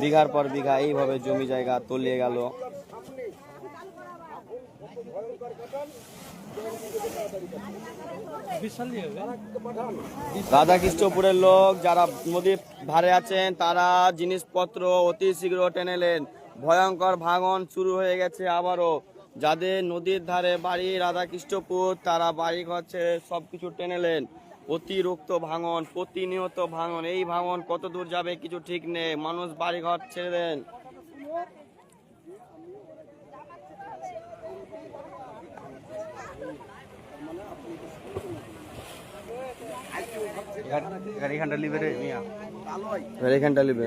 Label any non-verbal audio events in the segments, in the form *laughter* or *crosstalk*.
বিঘার পর বিঘা এইভাবে জমি জায়গা তলিয়ে গেল। রাধাকৃষ্ণপুরের লোক যারা নদীর ধারে আছেন, তারা জিনিসপত্র অতি শীঘ্র টেনেলেন ভয়ঙ্কর ভাঙন শুরু হয়ে গেছে আবারও। যাদের নদীর ধারে বাড়ি রাধাকৃষ্ণপুর তারা বাড়ি ঘর ছেড়ে সব কিছু টেনেলেন অতিরিক্ত ভাঙন প্রতিনিয়ত ভাঙন এই ভাঙন কত দূর যাবে কিছু ঠিক নেই। মানুষ বাড়ি ঘর ছেড়ে দেন। এখানটা লিবে রে মিয়া। এখানটা নিবে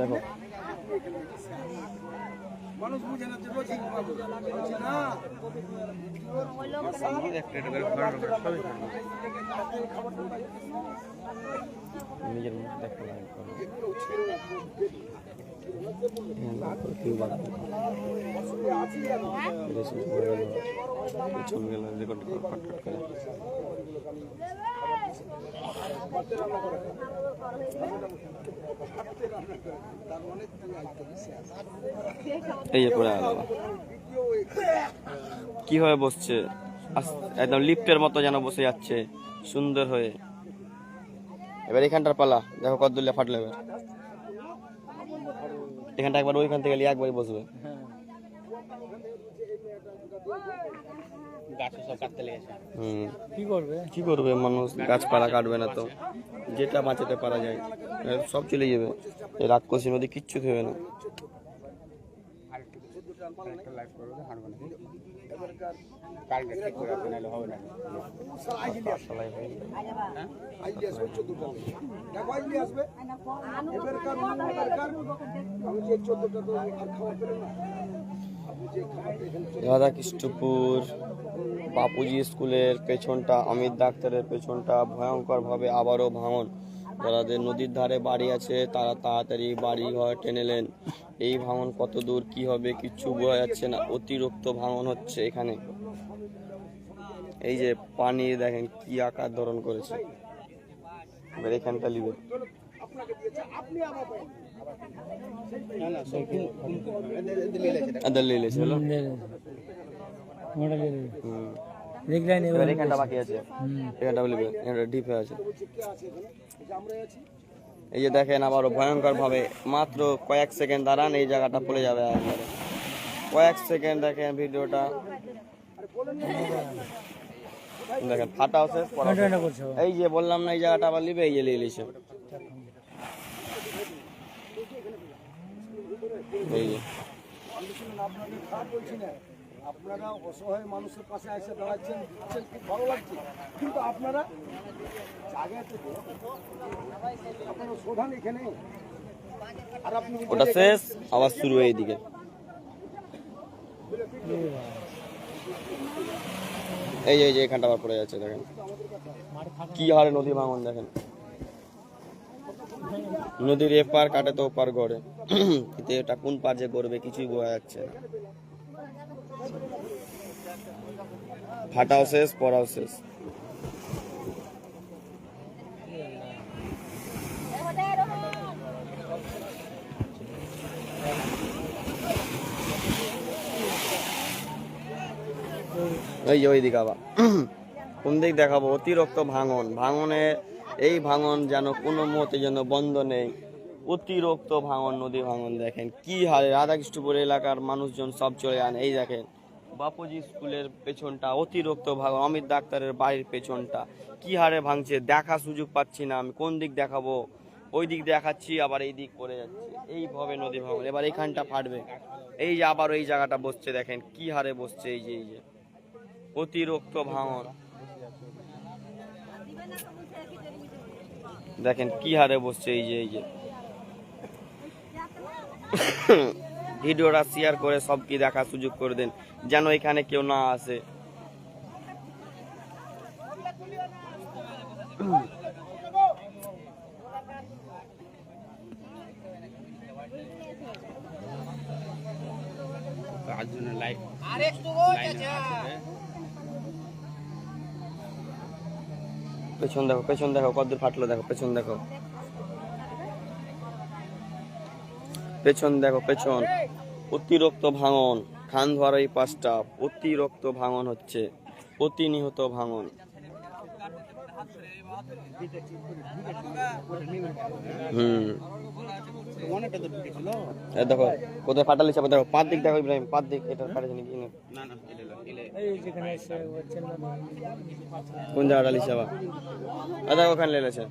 দেখো। মানুষ বুঝে না যে বলছি না। নিজের মুখ দেখতে লাগে রেকর্ড ফট করে। এই যে পড়ে গেল কীভাবে বসছে? একদম লিফটের মতো যেন বসে যাচ্ছে, সুন্দর হয়ে। এবার এখানটার পালা, দেখো কত দুলে ফাটলো এবার। এখানটা একবার ওইখান থেকে একবারই বসবে গাছে সব কাটতে লেগেছে হুম। কি করবে? কি করবে? মানুষ গাছপালা কাটবে না তো। যেটা বাঁচাতে পারা যায় সব চলে যাবে। এই রাক্ষসী নদী কিচ্ছু খেবে না। রাধাকৃষ্ণপুর। বাপুজি স্কুলের পেছনটা, অমিত ডাক্তারের পেছনটা ভয়ঙ্করভাবে আবারও ভাঙন। যাদের নদীর ধারে বাড়ি আছে, তারা তাড়াতাড়ি বাড়ি ঘর টেনেলেন এই ভাঙন কত দূর, কি হবে কিচ্ছু বোঝা যাচ্ছে না। অতিরিক্ত ভাঙন হচ্ছে এখানে। এই যে পানি, দেখেন কি আকার ধারণ করেছে। এবার এখানটা লিবে আপনাকে দিয়েছে হলো হুম। এবার এখানটা বাকি আছে। এখানটা লিবে এখানটা ডিপ হয়ে আছে। এই যে দেখেন আবারও ভয়ঙ্কর ভাবে মাত্র কয়েক সেকেন্ড দাঁড়ান এই জায়গাটা পড়ে যাবে একবারে কয়েক সেকেন্ড দেখেন ভিডিওটা। দেখেন ফাটাও শেষ শেষ। এই যে বললাম না এই জায়গাটা আবার লিবে এই যে লিয়ে লিছে এই যে। আপনারা অসহায় মানুষের পাশে এসে দাঁড়াচ্ছেন দিচ্ছেন খুব ভালো লাগছে। কিন্তু আপনারা জায়গা থেকে আপনারা শোধান এখানে। আর আপনি ওটা শেষ আবার শুরু এইদিকে এই যে এই যে এখানটা আবার পড়ে যাচ্ছে দেখেন। কি হারে নদী ভাঙন দেখেন। নদীর এপার কাটে তো ওপার গড়ে। *clears throat* কিন্তু এটা কোন পার যে গড়বে কিছুই বোঝা যাচ্ছে না। ফাটাও শেষ, পড়াও শেষ। ওই ওই দিকে আবার। কোন দিক দেখাবো? অতিরিক্ত ভাঙন। ভাঙনে, এই ভাঙন যেন কোনো মতে যেন বন্ধ নেই। অতিরিক্ত ভাঙন, নদী ভাঙন দেখেন। কি হারে? রাধাকৃষ্ণপুর এলাকার মানুষজন সব চলে যান। এই দেখেন বাপুজি স্কুলের পেছনটা, অতিরিক্ত ভাঙন অমিত ডাক্তারের বাড়ির পেছনটা, কি হারে ভাঙছে দেখা সুযোগ পাচ্ছি না আমি, কোন দিক দেখাবো? ওই দিক দেখাচ্ছি, আবার এই দিক পড়ে যাচ্ছে। এইভাবে নদী ভাঙন এবার এখানটা ফাটবে। এই যে আবার ওই জায়গাটা বসছে দেখেন, কি হারে বসছে এই যে এই যে। অতিরিক্ত ভাঙন দেখেন কি হারে বসছে এই যে এই যে। ভিডিওটা শেয়ার করে সব কি দেখার সুযোগ করে দেন, যেন এখানে কেউ না আসে। পেছন দেখো পেছন দেখো কতদূর ফাটলো, দেখো, পেছন দেখো। পেছন দেখো, পেছন। অতিরিক্ত ভাঙন, খান ধোয়ার এই পাঁচটা অতিরিক্ত ভাঙন হচ্ছে প্রতিনিহত ভাঙন। হুম। দেখো, কোথায় দেখো দিক দেখো দিক। এটা দেখো, ওখানে লেলেছে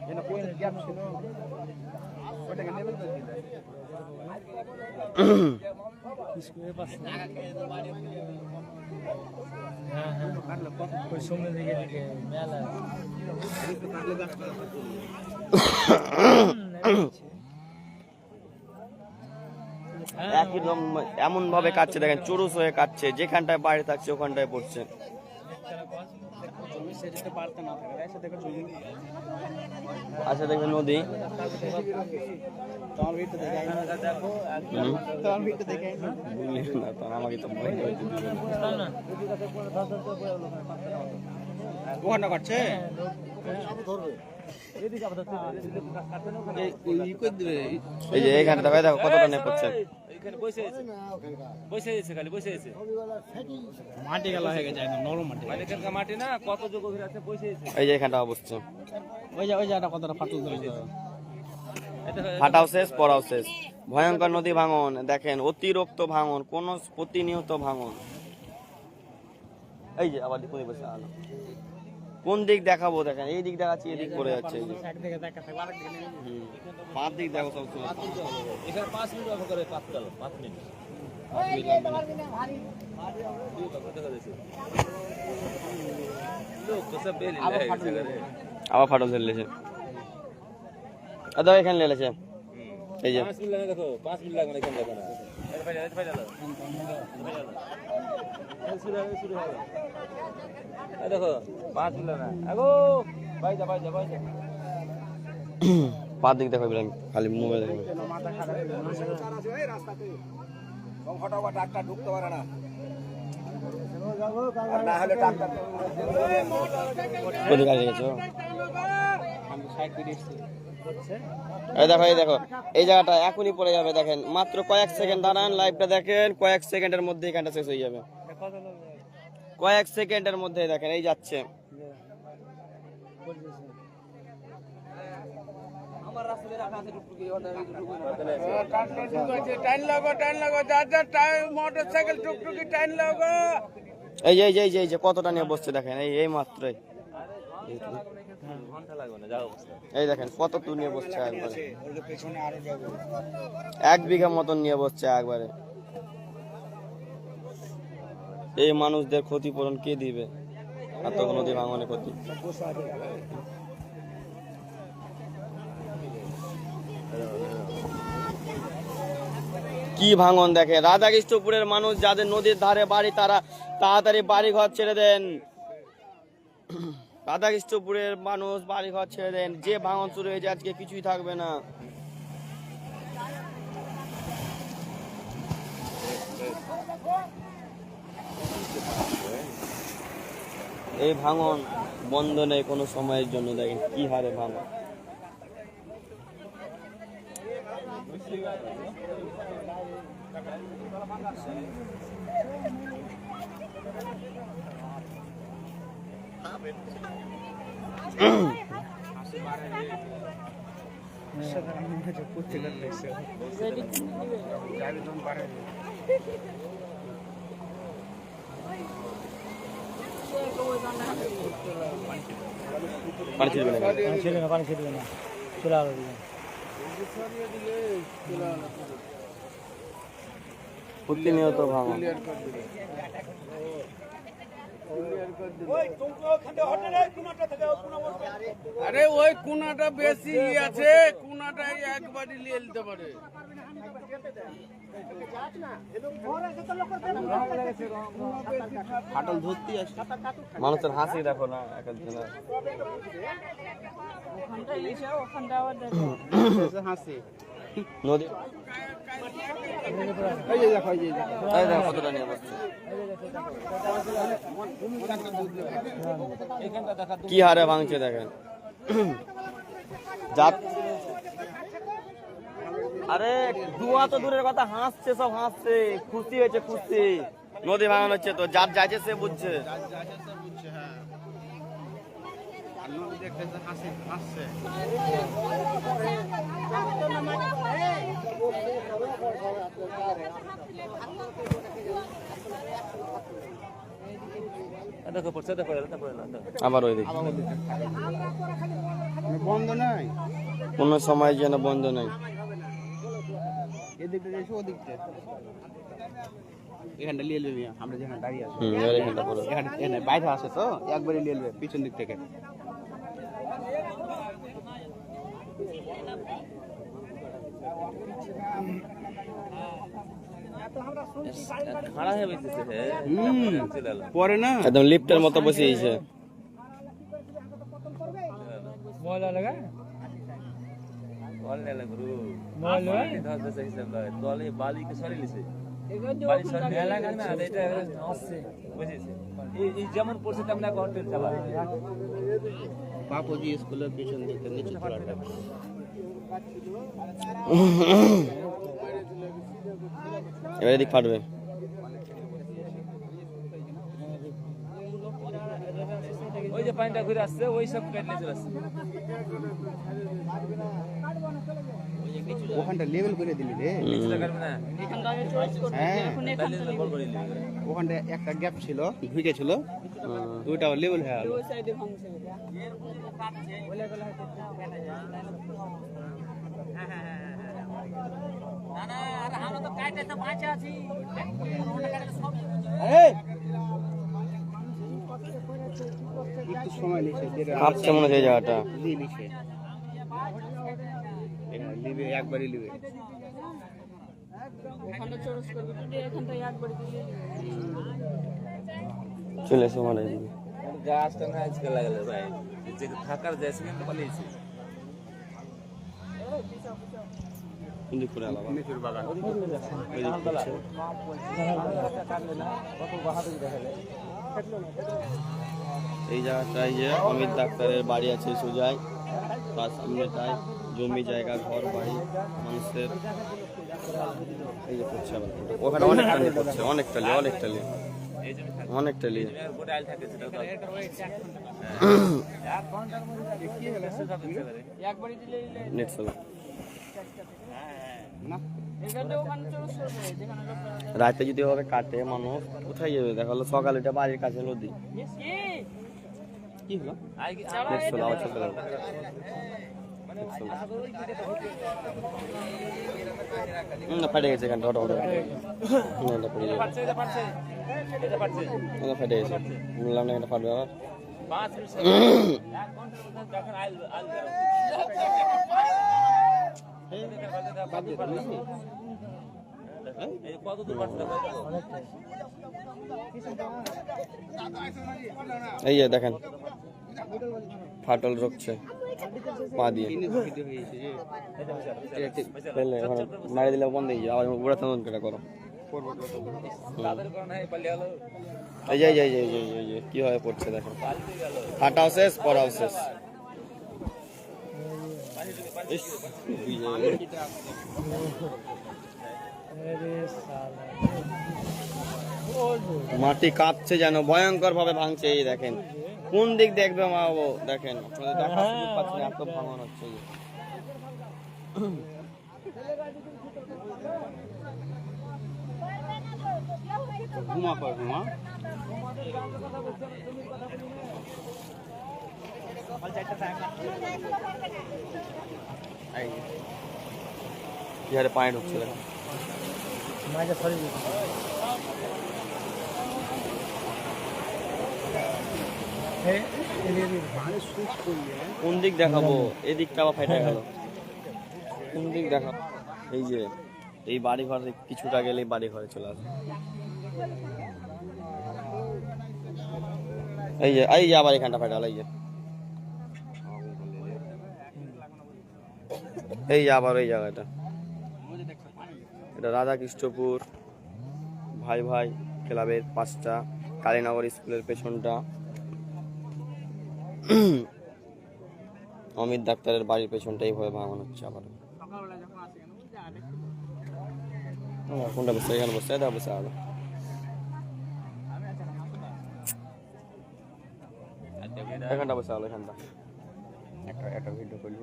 এমন ভাবে কাটছে দেখেন চুরুস হয়ে কাটছে যেখানটায় বাইরে থাকছে ওখানটায় পড়ছে জমি সেটাতে পারতে না থাকে এসে দেখো চলে আচ্ছা দেখবেন নদী দেখে দেখো হুম। তোমার ভিতরে দেখে বুঝলি না তো আমাকে তো ভয় ভয় দিবে ওখানটা কাটছে ই করে দিবে এই যে এইখানে দেখো এই দেখো কতটা নেপ হচ্ছে মাটি গেলা হয়ে গেছে একদম নরম মাটি এই যে এখানটা বসছে ওই যে ওই জায়গাটা কতটা ফাটল ধরে ফাটাও শেষ পড়াও শেষ। ভয়ঙ্কর নদী ভাঙন দেখেন অতিরিক্ত ভাঙন কোন প্রতিনিয়ত ভাঙন। এই যে আবার দেখুন বসে আলো। কোন দিক দেখাবো দেখেন? এই দিক দেখাচ্ছি এই দিক পড়ে যাচ্ছে। এই যে। একদিকে দেখা থাকবে আরেক দিকে নেমে হুম। পাঁচ দিক দেখো সব আবার ফাটল ধরলেছে দাদা এখানে লেলেছে এই যে। দেখো পাঁচ মিনিট লাগবে না আগো বাইজা বাইজা বাইজা পাঁচ দিক দেখো ইব্রাহিম খালি মোবাইল দেখো না? আর না হলে ডাক্তার এই দেখো এই দেখো এই জায়গাটা এখনই পড়ে যাবে দেখেন। মাত্র কয়েক সেকেন্ড দাঁড়ান লাইভটা দেখেন কয়েক সেকেন্ডের মধ্যে এখানটা শেষ হয়ে যাবে। কয়েক সেকেন্ডের মধ্যে দেখেন এই যাচ্ছে। টাইম লাগো টাইম লাগো যার যার টাইম মোটর সাইকেল টুকটুকি টাইম লাগো এই যে এই যে এই যে এই যে কতটা নিয়ে বসছে দেখেন এই এই মাত্রই। এই দেখেন, কত দূর নিয়ে বসছে একবারে। ওদের আরও এক বিঘা মতন নিয়ে বসছে একবারে। এই মানুষদের ক্ষতিপূরণ কে দিবে? এত নদী ভাঙনে ক্ষতি। কি ভাঙন দেখে? রাধাকৃষ্ণপুরের মানুষ যাদের নদীর ধারে বাড়ি, তারা তাড়াতাড়ি বাড়ি ঘর ছেড়ে দেন। রাধাকৃষ্ণপুরের মানুষ বাড়ি ঘর ছেড়ে দেন। যে ভাঙন শুরু হয়েছে আজকে কিছুই থাকবে না। এই ভাঙন বন্ধ নেই কোনো সময়ের জন্য। দেখেন কি হারে ভাঙন। পানি ছিড়বে না ছেড়ে না পানি না চলে আলো দিকে প্রতিনিয়ত আরে ওই কোনাটা বেশি আছে কোনাটাই একবারই নিয়ে নিতে পারে। ফাটল ধরতে আসে। মানুষের হাসি দেখো না এক একজনের হাসি নদী কি হারে ভাঙছে দেখেন। আরে, দুয়া তো দূরের কথা, হাসছে, সব হাসছে। খুশি হয়েছে, খুশি। নদী ভাঙন হচ্ছে তো যার যাচ্ছে সে বুঝছে। দেখো পড়ছে দেখো এটা পড়ে না দেখো। আবার ওই দিকে বন্ধ নাই? কোনো সময় যেন বন্ধ নাই। এদিকটা এসে ওদিকটা এখানটা নিয়ে নেবে আমরা যেখানে দাঁড়িয়ে আছি। এখানে বাইরে আসে তো একবারে নিয়ে নেবে পিছন দিক থেকে। খাড়া হয়ে বেঁচেছে হে হুম চলে এলো পরে না একদম লিফটের মতো বসিয়েছে বল নেলা গুরু বালি ধর দেশে হিসাব লাগে তলে বালি কে সরি লিছে বালি সরি নেলা না এটা হচ্ছে বুঝেছে এই এই যেমন পড়ছে তেমন কন্টেন্ট চালা বাপুজি স্কুলের পিছন দিকে নিচে পড়াটা এবার এদিক ফাটবে। ওই যে পানিটা ঘুরে আসছে ওই সব কেটে চলে আসছে। ওখানটা লেভেল করে দিলি রে। নিচে কাটবে না হ্যাঁ। ওখানটা একটা গ্যাপ ছিল ঢুকে ছিল ওইটা লেভেল হয়ে গেল একটু সময় নিচ্ছে যেটা কাঁপছে মনে হচ্ছে জায়গাটা। লিবে একবারই লিবে চলে এসে। গাছটা না আজকে লাগালে ভাই যে থাকার যাইছে কিন্তু পালিয়েছে এই জায়গাটায় যে অমিত ডাক্তারের বাড়ি আছে সোজাই। তার সামনেটায় জমি জায়গা ঘর বাড়ি মানুষের এই যে আবার। ওখানে অনেকটা নিয়ে পড়ছে অনেকটা নিয়ে অনেকটা নিয়ে এই জন্য অনেকটা নিয়ে গোটা আইল থাকে সেটা তো এক ঘণ্টার মধ্যে কি হলো? সব দিতে পারে নেট চলো রাতে যদি ওভাবে কাটে মানুষ কোথায় যাবে? দেখা হলো সকালে এটা বাড়ির কাছে নদী কি হলো? ফেটে গেছে এখানটা ওটা ফেটে গেছে। বললাম না এটা ফাটবে আবার। পাঁচ মিনিট। *coughs* এই দেখো যে দেখেন ফাটল রুখছে পা দিয়ে। মারি দিলে বন্ধ হয়ে যাবে ওরা তদন্ত করে করো। এই যে এই যে এই যে, এই যে, এই যে কীভাবে পড়ছে পালিয়ে ফাটাও শেষ পড়াও শেষ। মাটি কাঁপছে যেন ভয়ঙ্কর ভাবে ভাঙছে এই দেখেন কোন দিক দেখবে মা বাবু দেখেন আপনাদের দেখার সুযোগ না, এত ভাঙন হচ্ছে। ঘুমা কর ঘুমা এই যে। কি হারে পানি ঢুকছে কোন দিক দেখাবো? এদিকটা আবার ফেটে গেল। কোন দিক দেখাবো এই যে, এই বাড়ি ঘর কিছুটা গেলেই বাড়ি ঘরে চলে আসবে এই যে এই যে আবার এখানটা ফেটে গেল, এই যে। এই আবার ওই জায়গাটা। এটা রাধাকৃষ্ণপুর ভাই ভাই ক্লাবের পাঁচটা, কালীনগর স্কুলের পেছনটা। অমিত ডাক্তারের বাড়ির পেছনটা এইভাবে ভাঙানো হচ্ছে আবার। কোনটা বসে, এখানে বসে এটা বসে আলো এখানটা বসে আলো এখানটা। একটা একটা ভিডিও করলে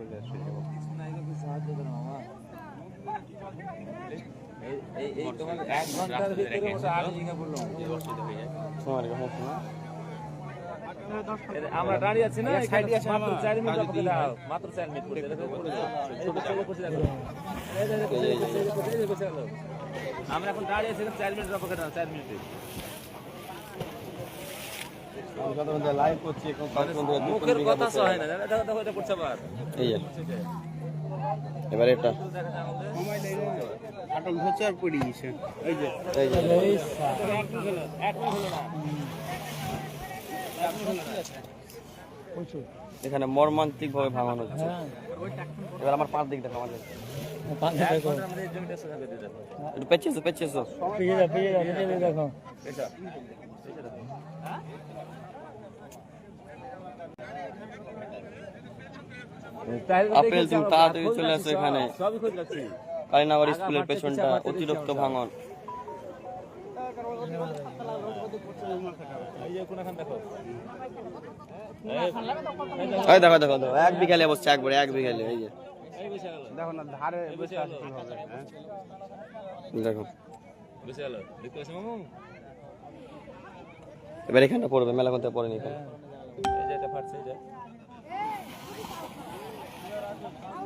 আমরা দাঁড়িয়ে আছি না চার মিনিট অপেক্ষা দাও মাত্র চার মিনিট। আমরা এখন দাঁড়িয়ে আছি চার মিনিট অপেক্ষা দাও চার মুখের কথা সহায় না করছে আবার এবার এটা। এখানে মর্মান্তিক ভাবে ভাঙানো হচ্ছে। এবার আমার পাঁচ দিক দেখো আমাদের করে দিয়ে দেখো একটু পেঁচিয়েছো পেঁচিয়েছো এটা আপেল তুমি তাড়াতাড়ি চলে আসো এখানে। স্কুলের পেছনটা অতিরিক্ত ভাঙন। এই যে কোনখান দেখো দেখো দেখো দেখো এক বিঘালে বসছে একবারে এক বিঘালে এই যে। দেখো না ধারে গেল দেখো। এবার এখানটা পড়বে মেলা কোনটা পড়েনি এখানে এই যে এটা ফাটছে এই যে আর চলবে না বসে আলো দেখো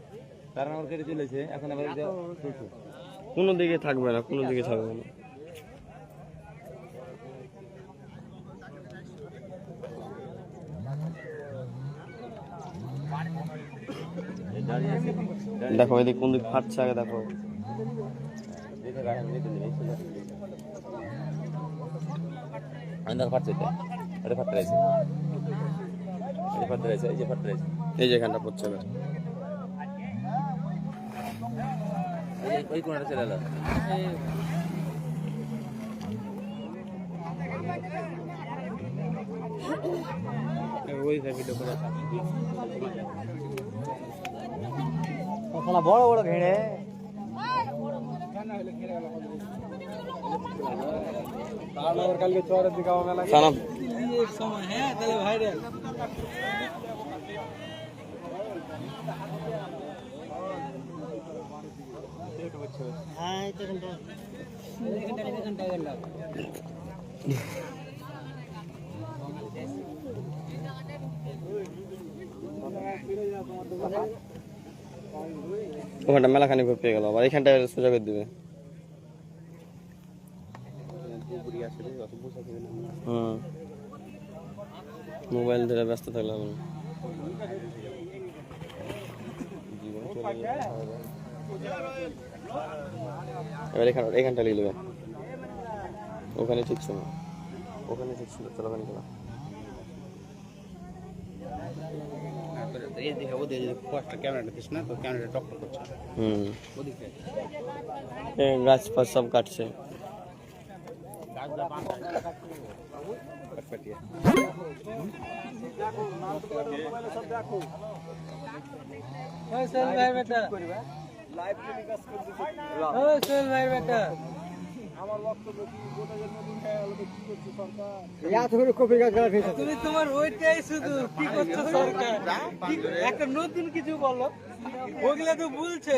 তার আমার কেটে চলেছে এখন আবার এটা কোনো দিকে থাকবে না কোনো দিকে থাকবে না। দেখো এদিকে কোন দিক ফাটছে আগে দেখো। ফাটছে এটা। এটা ফাটতে রয়েছে। এটা ফাটতে রয়েছে এই যে ফাটতে রয়েছে। এই যে এখানটা পড়ছে এবার। এই ওই কোণাটা চলে এলো ওই ভিডিও করে বড় বড় ঘেড়ে কালকে চরের দিকে আমার মেলা সানাম ঘণ্টা ওখানটা মেলাখানি ঘুর পেয়ে গেল, আবার এখানটা সোজা করে দিবে। মোবাইল ধরে ব্যস্ত থাকলে হবে না। এবার এখানে এখানটা লিখে দেবে ওখানে ঠিক ছিল ওখানে ঠিক ছিল চলো ওখানে চলো এই দিকে ওদের ফার্স্ট ক্যামেরাটা দিস না। তো ক্যামেরাটা টক করছে হুম ওদিকে এ গাছ ফাছ সব কাটছে কাটপাটিয়া ওই চল ভাই বেটা ওই চল ভাই বেটা তুমি তোমার ওইটাই শুধু কি করছ সরকার একটা নতুন কিছু বলো। ওগুলা তো বলছে।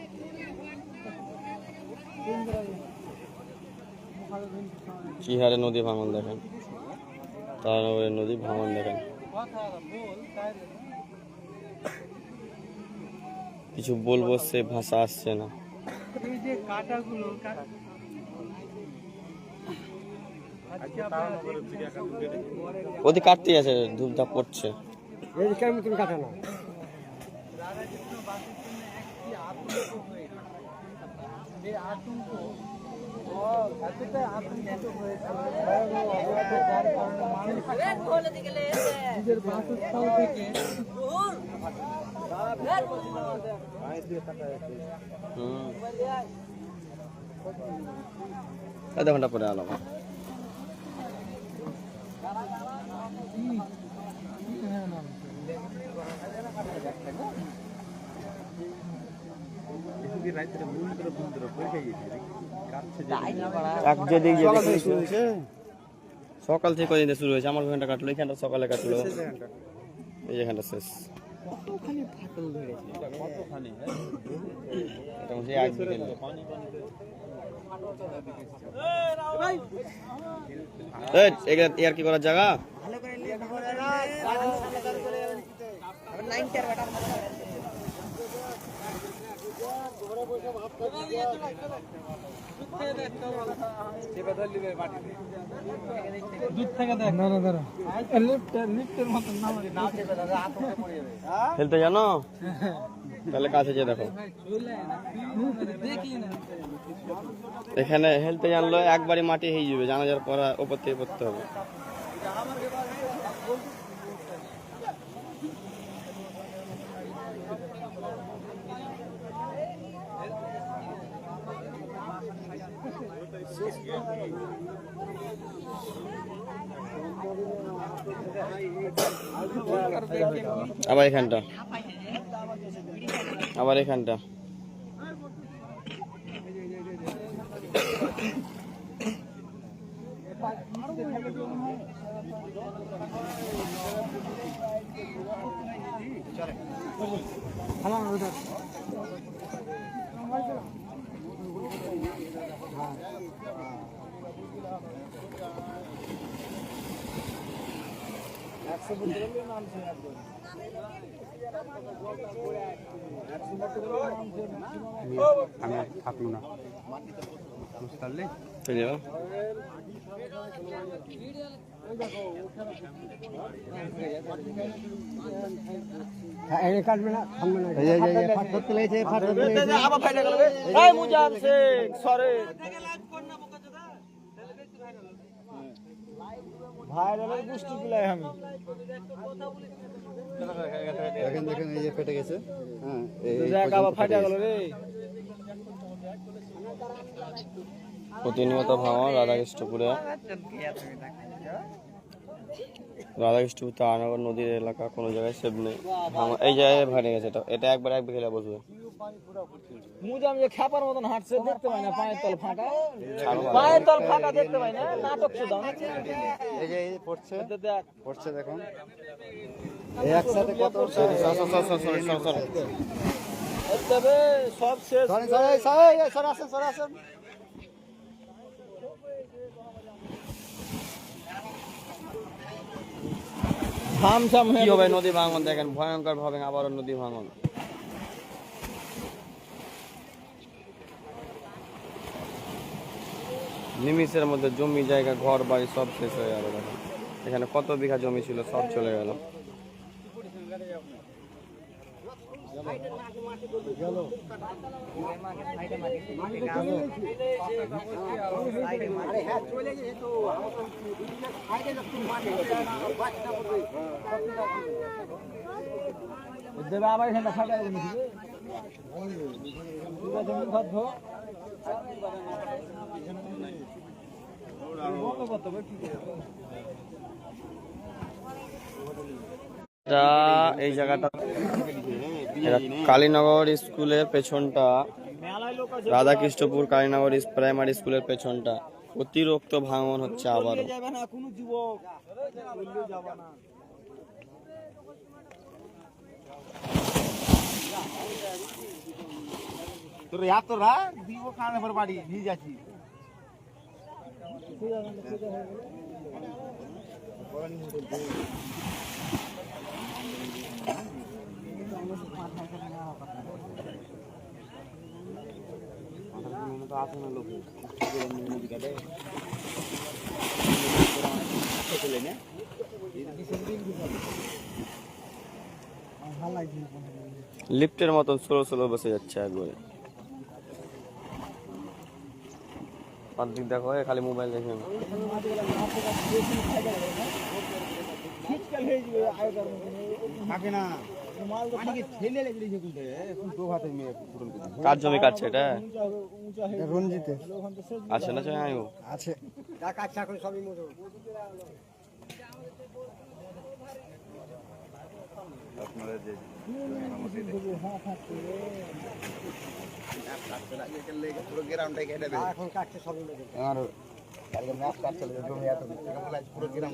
কি হারে নদী ভাঙন দেখেন? তারানগরের নদী ভাঙন দেখেন। কিছু বলব, সে ভাষা আসছে না। ওদি কাটতেই আছে, ধূপধাপ পড়ছে এই কেমন তুমি কাটা না হুম আধা ঘণ্টা পরে আলাম এক যেদিক যেদিক শুরু হয়েছে সকাল থেকে কদিন শুরু হয়েছে আমার ঘণ্টা কাটলো এখানটা সকালে কাটলো। এই যেখানটা শেষ। এগুলা ইয়ার কি করার জায়গা? খেলতে জানো? তাহলে কাছে যে দেখো। এখানে হেলতে জানলো একবারই মাটি হয়ে যাবে জানা যাওয়ার পর ওপর থেকে পড়তে হবে। আবার এখানটা। আবার এখানটা। আমি আর থাকল না বুঝতে পারলি চলে যাও এই কাটবে না করতে লেগেছে আবার ফাইটা গেল এই মুজান শেখ সরে ভাইরালের গোষ্ঠী গুলাই আমি। দেখেন দেখেন এই যে ফেটে গেছে। হ্যাঁ এই দেখ আবার ফাটা গেল। রে। প্রতিনিয়ত ভাঙন রাধাকৃষ্ণপুরে। রাধাকৃষ্ণপুর তারানগর নদীর এলাকা কোনো জায়গায় সেভ নেই। এই জায়গায় ভেঙে গেছে এটা। এটা একবার এক বিকেলে বসবে। মুজাম যে খ্যাপার মতন হাঁটছে দেখতে পাই না পায়ের তল ফাটা পায়ের তল ফাটা দেখতে পাই না নাটক শুধু এই যে এই পড়ছে। পড়ছে দেখুন। এই একসাথে কত সর, সর, সর, সর, সর, সর, সর। তবে সব শেষ। সরে সরে সরে সরে আসেন সরে আসেন। থাম হয়ে হবে নদী ভাঙন দেখেন ভয়ঙ্কর ভাবে আবারও নদী ভাঙন। নিমিষের মধ্যে জমি জায়গা ঘর বাড়ি সব শেষ হয়ে গেল এখানে কত বিঘা জমি ছিল সব চলে গেল। দেবে আবার এখানে ফাটা গেল নাকি রে? ঠিক আছে, মুখ হাত ধো। বন্ধ করতে হবে, কি করবে? এটা এই জায়গাটা কালীনগর স্কুলের পেছনটা রাধাকৃষ্ণপুর কালীনগর প্রাইমারি স্কুলের পেছনটা অতিরিক্ত ভাঙন হচ্ছে আবার Thank you. লিফটের মতন স্লো স্লো বসে যাচ্ছে একবারে। অর্ধেক দেখো খালি মোবাইল দেখেন। থাকে না। করে জমি কাটছে এটা? রঞ্জিতে আছে না চাই আয়ু আছে। যা কাটছে সবই মতো আর কালকে ম্যাচ কাটছিল যে জমি এত পুরো গ্রাম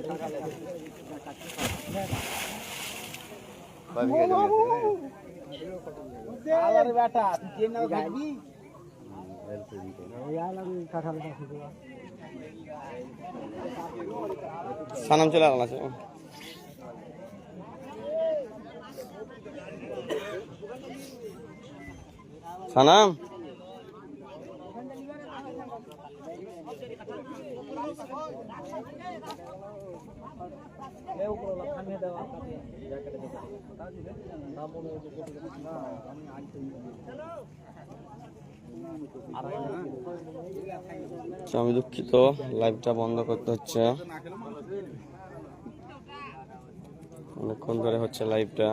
সানাম চলে গেল আছে সানাম আচ্ছা, আমি দুঃখিত লাইভটা বন্ধ করতে হচ্ছে। অনেকক্ষণ ধরে হচ্ছে লাইভটা